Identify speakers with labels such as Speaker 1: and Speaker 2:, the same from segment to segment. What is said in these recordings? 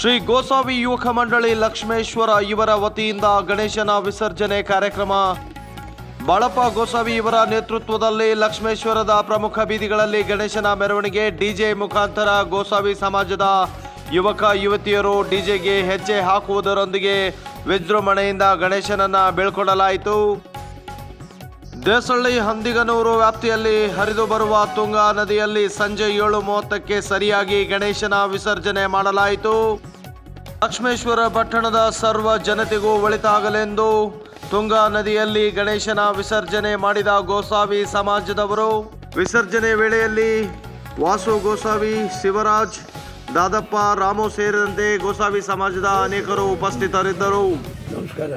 Speaker 1: ಶ್ರೀ ಗೋಸಾವಿ ಯುವಕ ಮಂಡಳಿ ಲಕ್ಷ್ಮೇಶ್ವರ ಇವರ ವತಿಯಿಂದ ಗಣೇಶನ ವಿಸರ್ಜನೆ ಕಾರ್ಯಕ್ರಮ. ಬಾಳಪ್ಪ ಗೋಸಾವಿ ಇವರ ನೇತೃತ್ವದಲ್ಲಿ ಲಕ್ಷ್ಮೇಶ್ವರದ ಪ್ರಮುಖ ಬೀದಿಗಳಲ್ಲಿ ಗಣೇಶನ ಮೆರವಣಿಗೆ ಡಿಜೆ ಮುಖಾಂತರ ಗೋಸಾವಿ ಸಮಾಜದ ಯುವಕ ಯುವತಿಯರು ಡಿಜೆಗೆ ಹೆಜ್ಜೆ ಹಾಕುವುದರೊಂದಿಗೆ ವಿಜೃಂಭಣೆಯಿಂದ ಗಣೇಶನನ್ನ ಬೀಳ್ಕೊಡಲಾಯಿತು. ದೇಸಳ್ಳಿ ಹಂದಿಗನೂರು ವ್ಯಾಪ್ತಿಯಲ್ಲಿ ಹರಿದು ಬರುವ ತುಂಗಾ ನದಿಯಲ್ಲಿ ಸಂಜೆ ಏಳು ಮೂವತ್ತಕ್ಕೆ ಸರಿಯಾಗಿ ಗಣೇಶನ ವಿಸರ್ಜನೆ ಮಾಡಲಾಯಿತು. ಲಕ್ಷ್ಮೇಶ್ವರ ಪಟ್ಟಣದ ಸರ್ವ ಜನತೆಗೂ ಒಳಿತಾಗಲೆಂದು ತುಂಗಾ ನದಿಯಲ್ಲಿ ಗಣೇಶನ ವಿಸರ್ಜನೆ ಮಾಡಿದ ಗೋಸಾವಿ ಸಮಾಜದವರು. ವಿಸರ್ಜನೆ ವೇಳೆಯಲ್ಲಿ ವಾಸು ಗೋಸಾವಿ ಶಿವರಾಜ್, ದಾದಪ್ಪ, ರಾಮು ಸೇರಿದಂತೆ ಗೋಸಾವಿ ಸಮಾಜದ ಅನೇಕರು ಉಪಸ್ಥಿತರಿದ್ದರು.
Speaker 2: ನಮಸ್ಕಾರ.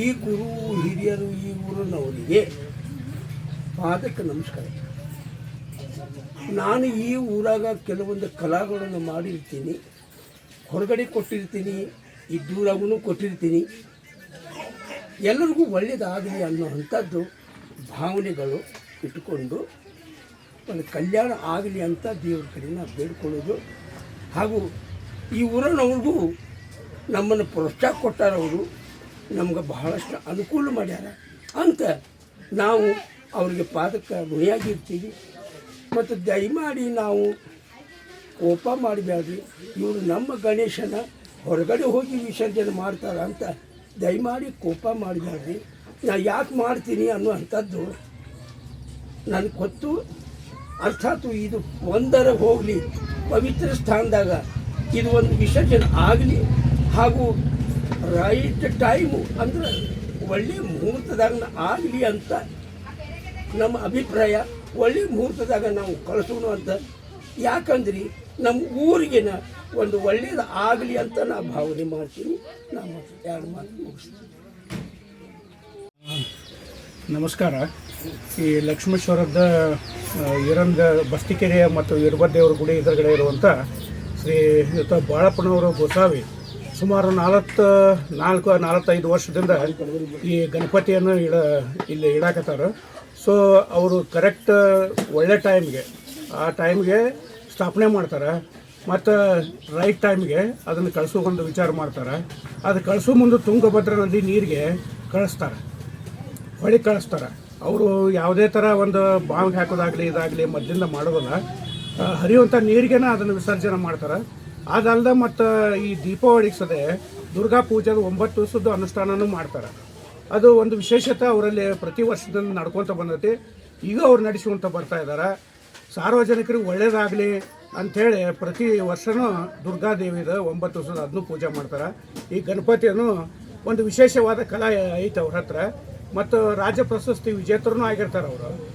Speaker 2: ಈ ಗುರು, ಹಿರಿಯರು, ಈ ಊರಿನವರಿಗೆ ಪಾದಕ್ಕೆ ನಮಸ್ಕಾರ. ನಾನು ಈ ಊರಾಗ ಕೆಲವೊಂದು ಕಲಾಗಳನ್ನು ಮಾಡಿರ್ತೀನಿ. ಹೊರಗಡೆ ಕೊಟ್ಟಿರ್ತೀನಿ ಇದ್ದೂರಾಗೂ ಕೊಟ್ಟಿರ್ತೀನಿ. ಎಲ್ಲರಿಗೂ ಒಳ್ಳೆಯದಾಗಲಿ ಅನ್ನೋ ಅಂಥದ್ದು ಭಾವನೆಗಳು ಇಟ್ಟುಕೊಂಡು ಒಂದು ಕಲ್ಯಾಣ ಆಗಲಿ ಅಂತ ದೇವ್ರ ಕಡೆ ನಾವು ಬೇಡ್ಕೊಳ್ಳೋದು. ಹಾಗೂ ಈ ಊರಿನವ್ರಿಗೂ ನಮ್ಮನ್ನು ಪ್ರೋತ್ಸಾಹ ಕೊಟ್ಟಾರ ಅವರು ನಮ್ಗೆ ಬಹಳಷ್ಟು ಅನುಕೂಲ ಮಾಡ್ಯಾರ. ಅಂತ ನಾವು ಅವರಿಗೆ ಪಾದಕ್ಕೆ ಋಣಿಯಾಗಿರ್ತೀವಿ ಮತ್ತು ದಯಮಾಡಿ ನಾವು ಕೋಪ ಮಾಡಬೇಡ್ರಿ ಇವರು ನಮ್ಮ ಗಣೇಶನ ಹೊರಗಡೆ ಹೋಗಿ ವಿಸರ್ಜನೆ ಮಾಡ್ತಾರ ಅಂತ ದಯಮಾಡಿ ಕೋಪ ಮಾಡಬೇಡ್ರಿ ನಾ ಯಾಕೆ ಮಾಡ್ತೀನಿ ಅನ್ನುವಂಥದ್ದು ನನಗೆ ಗೊತ್ತು. ಅರ್ಥಾತ್ ಇದು ಒಂದರ ಹೋಗಲಿ, ಪವಿತ್ರ ಸ್ಥಾನದಾಗ ಇದು ಒಂದು ವಿಸರ್ಜನೆ ಆಗಲಿ. ಹಾಗೂ ರೈಟ್ ಟೈಮು ಅಂದ್ರೆ ಒಳ್ಳೆ ಮುಹೂರ್ತದಾಗ ಆಗಲಿ ಅಂತ ನಮ್ಮ ಅಭಿಪ್ರಾಯ. ಒಳ್ಳೆ ಮುಹೂರ್ತದಾಗ ನಾವು ಕಳಿಸೋಣ ಅಂತ. ಯಾಕಂದ್ರೆ? ನಮ್ಮ ಊರಿಗಿನ ಒಂದು ಒಳ್ಳೇದು ಆಗಲಿ ಅಂತ ನಾ ಭಾವನೆ ಮಾಡ್ತೀನಿ ನಾವು ಎರಡು ಮಾತು ಮುಗಿಸ್ತೀನಿ
Speaker 3: ನಮಸ್ಕಾರ. ಈ ಲಕ್ಷ್ಮೇಶ್ವರದ ಇರಂದ ಬಸ್ತಿಕೆರೆ ಮತ್ತು ಇರ್ಬದ್ದೇವ್ರ ಗುಡಿ ಎದುರುಗಡೆ ಇರುವಂಥ ಶ್ರೀ ಬಾಳಪ್ಪನವರು ಗೋಸಾವಿ ಸುಮಾರು ನಾಲ್ಕು ನಾಲ್ಕು ನಾಲ್ಕೈದು ವರ್ಷದಿಂದ ಈ ಗಣಪತಿಯನ್ನು ಇಡ, ಇಲ್ಲಿ ಇಡಾಕತ್ತಾರ. ಸೊ ಅವರು ಕರೆಕ್ಟ್ ಒಳ್ಳೆ ಟೈಮ್ಗೆ ಆ ಟೈಮ್ಗೆ ಸ್ಥಾಪನೆ ಮಾಡ್ತಾರೆ. ಮತ್ತು ರೈಟ್ ಟೈಮ್ಗೆ ಅದನ್ನು ಕಳಿಸೋ ಒಂದು ವಿಚಾರ ಮಾಡ್ತಾರೆ. ಅದು ಕಳಿಸೋ ಮುಂದೆ ತುಂಗಭದ್ರಾ ನದಿ ನೀರಿಗೆ ಕಳಿಸ್ತಾರೆ. ಹೊಳಿ ಕಳಿಸ್ತಾರೆ. ಅವರು ಯಾವುದೇ ಥರ ಒಂದು ಬಾಂಬ್ ಹಾಕೋದಾಗಲಿ ಇದಾಗಲಿ ಮದ್ದಿಂದ ಮಾಡೋದಲ್ಲ ಹರಿಯುವಂಥ ನೀರಿಗೆನ ಅದನ್ನು ವಿಸರ್ಜನೆ ಮಾಡ್ತಾರೆ. ಅದಲ್ಲದೆ ಮತ್ತು ಈ ದೀಪಾವಳಿಗೆ ಸದೆ ದುರ್ಗಾ ಪೂಜಾದ ಒಂಬತ್ತು ದಿವಸದ್ದು ಅನುಷ್ಠಾನನೂ ಮಾಡ್ತಾರೆ. ಅದು ಒಂದು ವಿಶೇಷತೆ ಅವರಲ್ಲಿ ಪ್ರತಿ ವರ್ಷದಿಂದ ನಡ್ಕೊತ ಬಂದೈತಿ. ಈಗ ಅವ್ರು ನಡೆಸ್ಕೊಂತ ಬರ್ತಾ ಇದ್ದಾರೆ ಸಾರ್ವಜನಿಕರಿಗೆ ಒಳ್ಳೇದಾಗಲಿ ಅಂಥೇಳಿ ಪ್ರತಿ ವರ್ಷನೂ ದುರ್ಗಾದೇವಿದ ಒಂಬತ್ತು ದಿವಸದ ಅದನ್ನು ಪೂಜೆ ಮಾಡ್ತಾರೆ. ಈ ಗಣಪತಿಯನ್ನು ಒಂದು ವಿಶೇಷವಾದ ಕಲಾ ಐತೆ ಅವ್ರ ಹತ್ರ. ಮತ್ತು ರಾಜ್ಯ ಪ್ರಶಸ್ತಿ ವಿಜೇತರೂ ಆಗಿರ್ತಾರೆ ಅವರು.